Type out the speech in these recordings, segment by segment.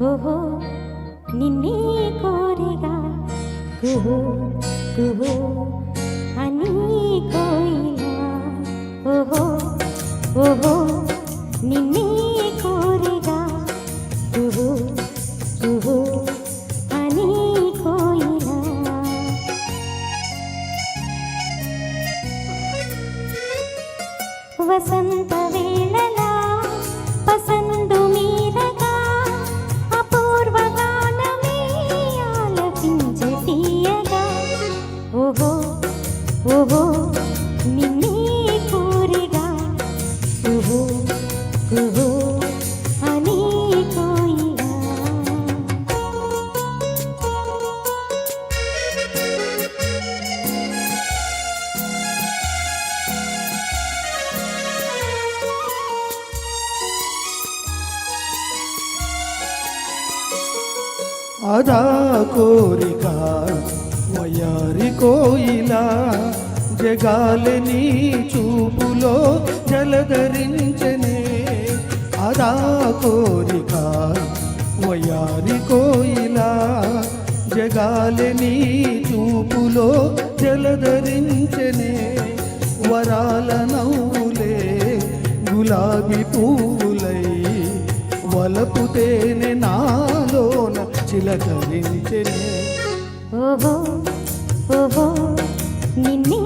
ఓహో నిన్నే కోరిగా? కుహు కుహు అని కోయిలా ఓహో ఓహో నిన్నే కోరిగా? కుహు కుహు అని కోయిలా వసంత వేళలా పసందో ఓహో నిన్నే కోరిగా కుహు కుహు అని కోయిలా అదా కోరిక మయారి కోయిలా జగాలని చూపులో జలధరించనే. అదా కోరిక మయారి కోయిలా జగాలని చూపులో జలధరించనే. వరాల నవ్వులే గులాబీ పువ్వులై వలపుతేనే నాలోన చిలకరించనే. ఓహో ఓహో నిన్నే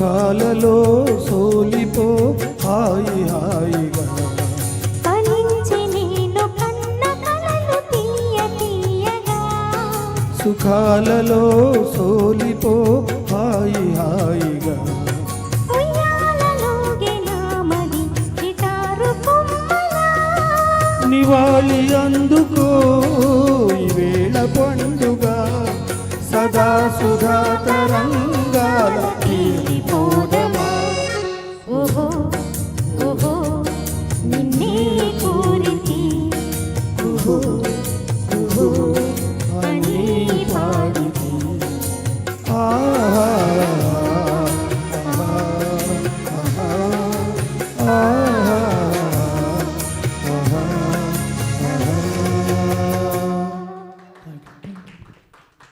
సుఖాలలో సోలిపో. హాయి తీయగా. సుఖాలలో సోలిపో. హాయి హాయిగా నివాళి అందుకో ఈవేళ పండుగ. సదా సుధా తరంగాల